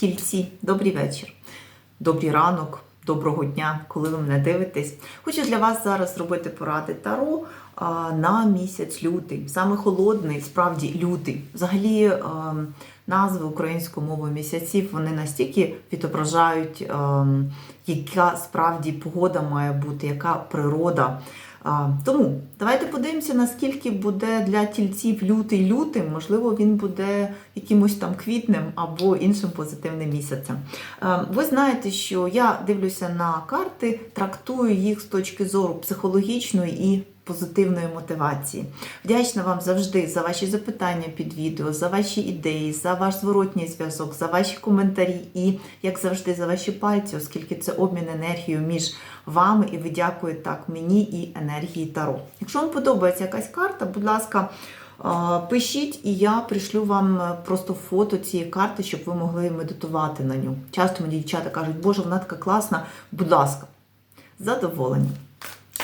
Тільці, добрий вечір, добрий ранок, доброго дня, коли ви мене дивитесь. Хочу для вас зараз зробити поради Таро на місяць лютий. Саме холодний, справді лютий. Взагалі, а, назви українською мовою місяців вони настільки відображають, а, яка справді погода має бути, яка природа. Тому давайте подивимося, наскільки буде для тільців лютий лютим. Можливо, він буде якимось там квітнем або іншим позитивним місяцем. Ви знаєте, що я дивлюся на карти, трактую їх з точки зору психологічної і позитивної мотивації. Вдячна вам завжди за ваші запитання під відео, за ваші ідеї, за ваш зворотній зв'язок, за ваші коментарі і, як завжди, за ваші пальці, оскільки це обмін енергією між вами, і ви дякуєте так мені і енергії Таро. Якщо вам подобається якась карта, будь ласка. Пишіть, і я пришлю вам просто фото цієї карти, щоб ви могли медитувати на ню. Часто мені дівчата кажуть, Боже, вона така класна. Будь ласка, задоволені.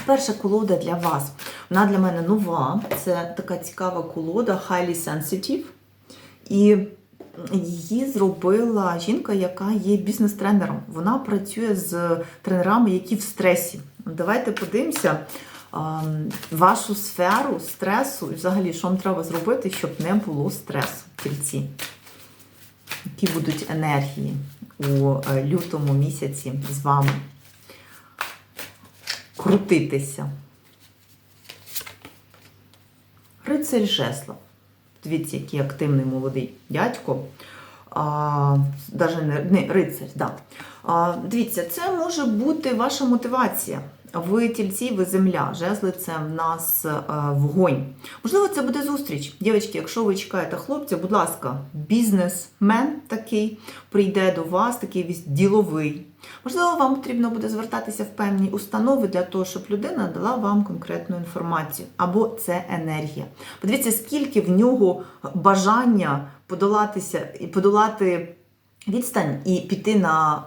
Перша колода для вас. Вона для мене нова. Це така цікава колода Highly Sensitive. І її зробила жінка, яка є бізнес-тренером. Вона працює з тренерами, які в стресі. Давайте подивимося вашу сферу стресу і взагалі, що вам треба зробити, щоб не було стресу в тільці. Які будуть енергії у лютому місяці з вами крутитися. Рицарь Жесла. Дивіться, який активний молодий дядько. Даже не, не рицарь, да. Дивіться, це може бути ваша мотивація. Ви тільці, ви земля, жезли це в нас е, вогонь. Можливо, це буде зустріч. Дівчатки, якщо ви чекаєте хлопця, будь ласка, бізнесмен такий прийде до вас, такий діловий. Можливо, вам потрібно буде звертатися в певні установи для того, щоб людина дала вам конкретну інформацію. Або це енергія. Подивіться, скільки в нього бажання подолатися і подолати відстань і піти на.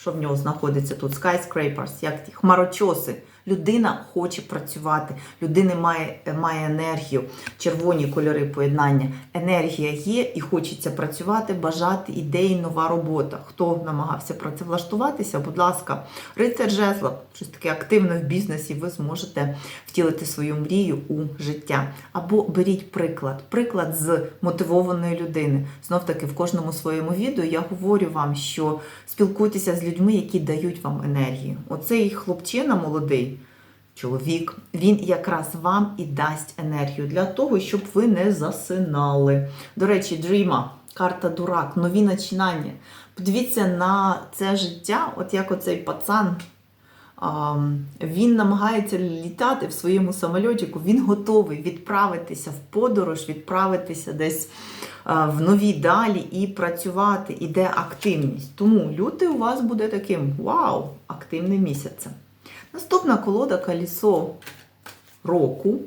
Що в нього знаходиться тут, skyscrapers, як ті хмарочоси. Людина хоче працювати, людина має має енергію, червоні кольори поєднання. Енергія є і хочеться працювати, бажати ідеї, нова робота. Хто намагався працевлаштуватися, будь ласка, рицар жезла, щось таке активне в бізнесі, ви зможете втілити свою мрію у життя. Або беріть приклад, приклад з мотивованої людини. Знов таки, в кожному своєму відео я говорю вам, що спілкуйтеся з людьми, які дають вам енергію. Оцей хлопчина молодий чоловік, він якраз вам і дасть енергію для того, щоб ви не засинали. До речі, Дріма, карта дурак, нові начинання. Подивіться на це життя, от як оцей пацан. Він намагається літати в своєму самольотику, він готовий відправитися в подорож, відправитися десь в нові далі і працювати. Іде активність. Тому лютий у вас буде таким вау, активним місяцем. Наступна колода колесо року.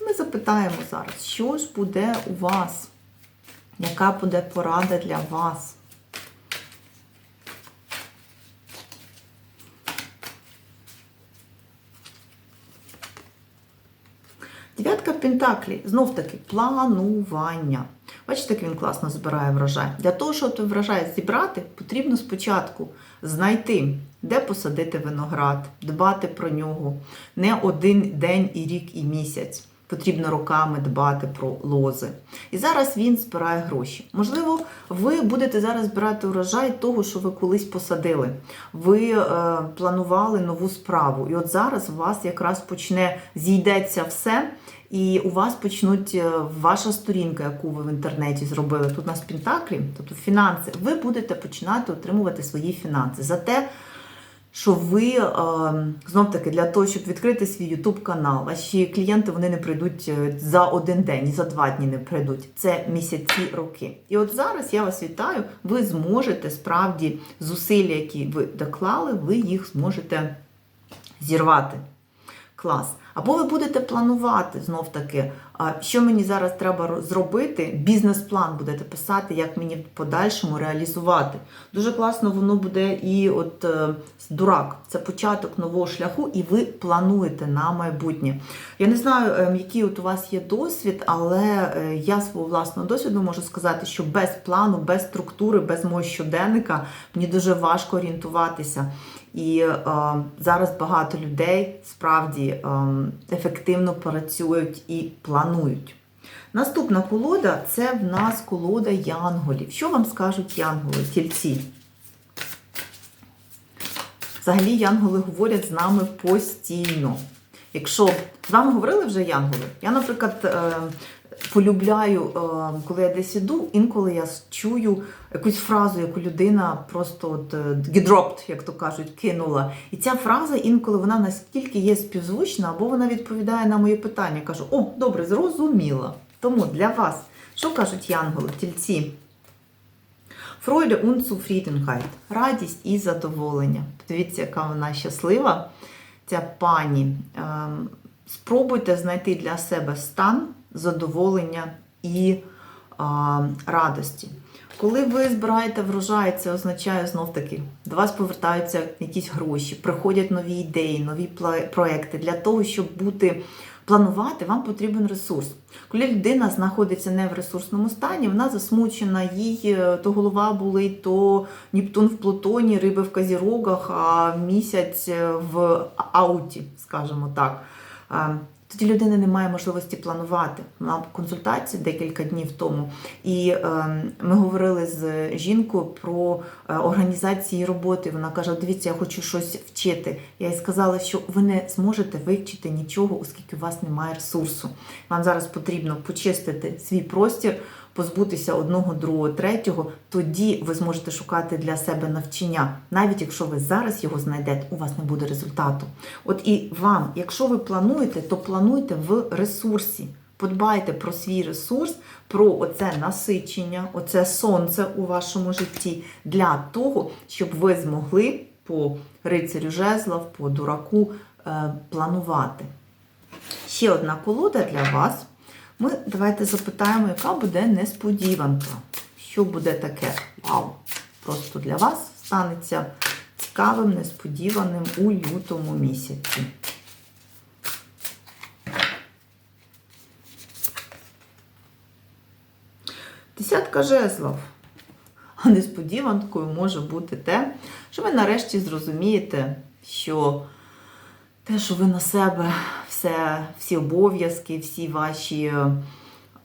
Ми запитаємо зараз, що ж буде у вас? Яка буде порада для вас? Дев'ятка Пентаклі, знов таки, планування. Бачите, як він класно збирає врожай. Для того, щоб врожай зібрати, потрібно спочатку знайти, де посадити виноград, дбати про нього не один день і рік і місяць. Потрібно роками дбати про лози. І зараз він збирає гроші. Можливо, ви будете зараз збирати урожай того, що ви колись посадили. Ви е, планували нову справу. І от зараз у вас якраз почне зійдеться все. І у вас почнуть е, ваша сторінка, яку ви в інтернеті зробили. Тут у нас Пентаклі, тобто фінанси. Ви будете починати отримувати свої фінанси. За те, що ви е, знов таки для того, щоб відкрити свій YouTube канал, ваші клієнти вони не прийдуть е, за один день, за два дні не прийдуть. Це місяці, роки. І от зараз я вас вітаю, ви зможете справді зусилля, які ви доклали, ви їх зможете зірвати. Клас. Або ви будете планувати знов таки Що мені зараз треба зробити? Бізнес-план будете писати, як мені в подальшому реалізувати. Дуже класно воно буде і от е, дурак, це початок нового шляху, і ви плануєте на майбутнє. Я не знаю, ем, який от у вас є досвід, але е, я свого власного досвіду можу сказати, що без плану, без структури, без мого щоденника мені дуже важко орієнтуватися. І е, зараз багато людей справді е, ефективно працюють і планують. Наступна колода це в нас колода янголів. Що вам скажуть янголи, тільці? Взагалі, янголи говорять з нами постійно. Якщо з вами говорили вже янголи, я, наприклад, е, полюбляю, е, коли я десь іду, інколи я чую якусь фразу, яку людина просто от е, «get-dropped», як то кажуть, кинула. І ця фраза інколи вона наскільки є співзвучна, або вона відповідає на моє питання. Кажу, о, добре, зрозуміла. Тому для вас, що кажуть янголи, тільці? Freude und Zufriedenheit. Радість і задоволення. Подивіться, яка вона щаслива, ця пані. Ем, Спробуйте знайти для себе стан задоволення і а, радості. Коли ви збираєте врожай, це означає знов таки, до вас повертаються якісь гроші, приходять нові ідеї, нові проекти. Для того, щоб бути планувати, вам потрібен ресурс. Коли людина знаходиться не в ресурсному стані, вона засмучена, їй е, то голова болить, то Нептун в Плутоні, риби в Казірогах, а місяць е, в ауті, скажімо так. Тоді людина не має можливості планувати. На консультації декілька днів тому, і е, ми говорили з жінкою про е, організації роботи. Вона каже: Дивіться, я хочу щось вчити. Я їй сказала, що ви не зможете вивчити нічого, оскільки у вас немає ресурсу. Вам зараз потрібно почистити свій простір, позбутися одного, другого, третього. Тоді ви зможете шукати для себе навчання. Навіть якщо ви зараз його знайдете, у вас не буде результату. От і вам, якщо ви плануєте, то плануйте в ресурсі. Подбайте про свій ресурс, про оце насичення, оце сонце у вашому житті для того, щоб ви змогли по рицарю жезлов, по дураку е, планувати. Ще одна колода для вас. Ми давайте запитаємо, яка буде несподіванка. Що буде таке? Вау! Просто для вас станеться цікавим, несподіваним у лютому місяці. Десятка жезлов. А несподіванкою може бути те, що ви нарешті зрозумієте, що те, що ви на себе все, всі обов'язки, всі ваші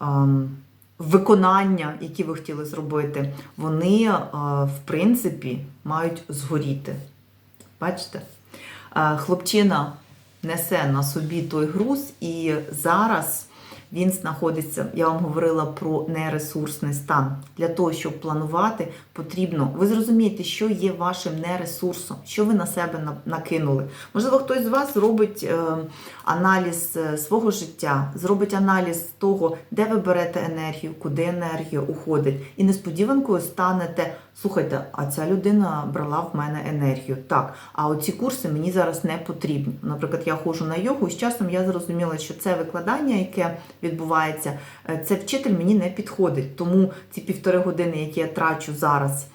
ем, виконання, які ви хотіли зробити, вони, е, в принципі, мають згоріти. Бачите? Е, Хлопчина несе на собі той груз, і зараз він знаходиться, я вам говорила про нересурсний стан. Для того, щоб планувати, потрібно. Ви зрозумієте, що є вашим нересурсом, що ви на себе накинули. Можливо, хтось з вас зробить е, аналіз е, свого життя, зробить аналіз того, де ви берете енергію, куди енергія уходить. І несподіванкою станете. Слухайте, а ця людина брала в мене енергію. Так, а оці курси мені зараз не потрібні. Наприклад, я ходжу на йогу, і з часом я зрозуміла, що це викладання, яке відбувається, е, це вчитель мені не підходить. Тому ці півтори години, які я трачу зараз.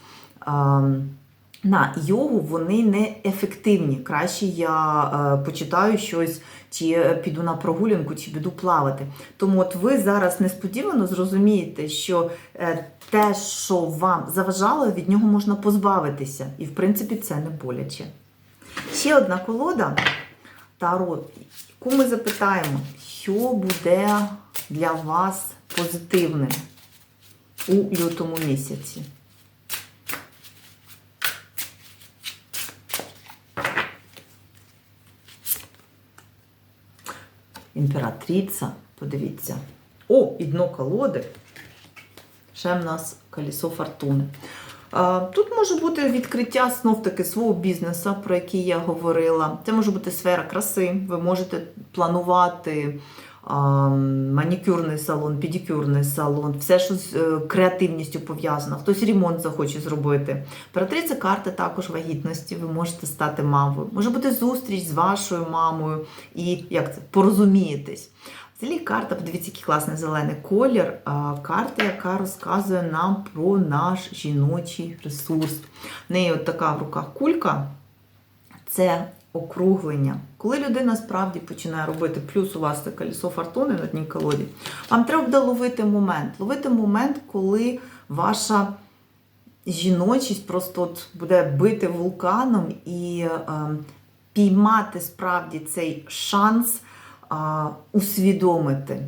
ем, на йогу вони не ефективні. Краще я е, почитаю щось, чи е, піду на прогулянку, чи піду плавати. Тому от ви зараз несподівано зрозумієте, що те, що вам заважало, від нього можна позбавитися. І в принципі це не боляче. Ще одна колода Таро, яку ми запитаємо, що буде для вас позитивним у лютому місяці. Імператриця, подивіться. О, і дно колоди. Ще в нас колесо фортуни. Тут може бути відкриття знов таки свого бізнесу, про який я говорила. Це може бути сфера краси. Ви можете планувати манікюрний салон, педикюрний салон, все, що з е, креативністю пов'язано. Хтось ремонт захоче зробити. Імператриця карта також вагітності. Ви можете стати мамою. Може бути зустріч з вашою мамою і як це порозумієтесь. Взагалі карта, подивіться, який класний зелений колір. Карта, яка розказує нам про наш жіночий ресурс. В неї от така в руках кулька це округлення. Коли людина справді починає робити, плюс у вас це колесо фортуни на дній колоді, вам треба буде ловити момент. Ловити момент, коли ваша жіночість просто от буде бити вулканом і е, піймати справді цей шанс е, усвідомити,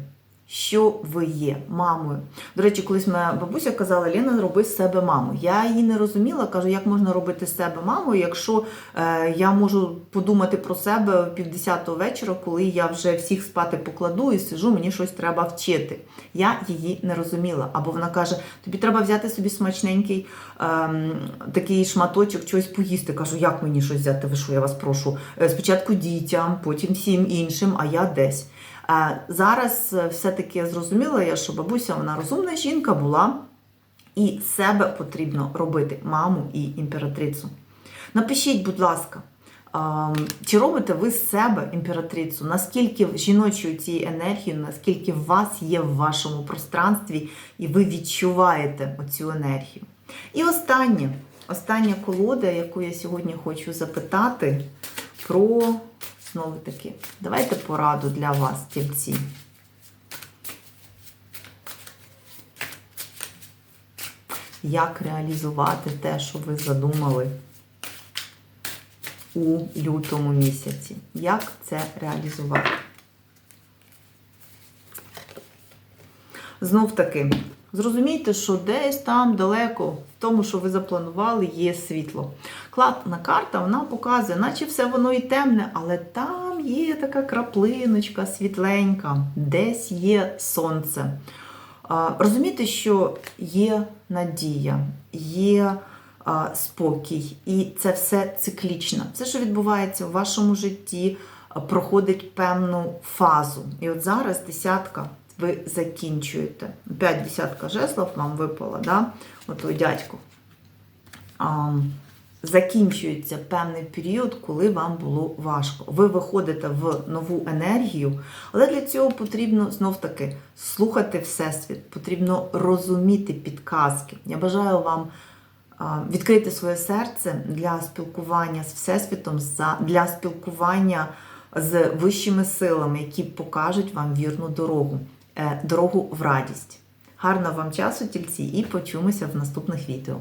що ви є мамою. До речі, колись моя бабуся казала, Ліна, роби з себе маму. Я її не розуміла, кажу, як можна робити з себе мамою, якщо е, я можу подумати про себе в півдесятого вечора, коли я вже всіх спати покладу і сижу, мені щось треба вчити. Я її не розуміла. Або вона каже: тобі треба взяти собі смачненький ем, такий шматочок, чогось поїсти. Кажу, як мені щось взяти? Ви що, я вас прошу? Е, Спочатку дітям, потім всім іншим, а я десь. Зараз е, все-таки зрозуміла я, що бабуся вона розумна жінка була, і себе потрібно робити маму і імператрицю. Напишіть, будь ласка, чи робите ви з себе імператрицю? Наскільки жіночої цієї енергії, наскільки в вас є в вашому пространстві, і ви відчуваєте оцю енергію? І останнє, остання колода, яку я сьогодні хочу запитати про знову таки, давайте пораду для вас, тільці. Як реалізувати те, що ви задумали у лютому місяці? Як це реалізувати? Знов таки, зрозумійте, що десь там далеко, в тому, що ви запланували, є світло. Кладна карта вона показує, наче все воно і темне, але там є така краплиночка світленька, десь є сонце. Розумієте, що є надія, є спокій, і це все циклічно. Все, що відбувається в вашому житті, проходить певну фазу. І от зараз десятка ви закінчуєте. П'ять десятка жеслов вам випала, да? Ото дядько. А, закінчується певний період, коли вам було важко. Ви виходите в нову енергію, але для цього потрібно знов таки слухати Всесвіт, потрібно розуміти підказки. Я бажаю вам відкрити своє серце для спілкування з Всесвітом, для спілкування з вищими силами, які покажуть вам вірну дорогу, дорогу в радість. Гарного вам часу, тільці, і почуємося в наступних відео.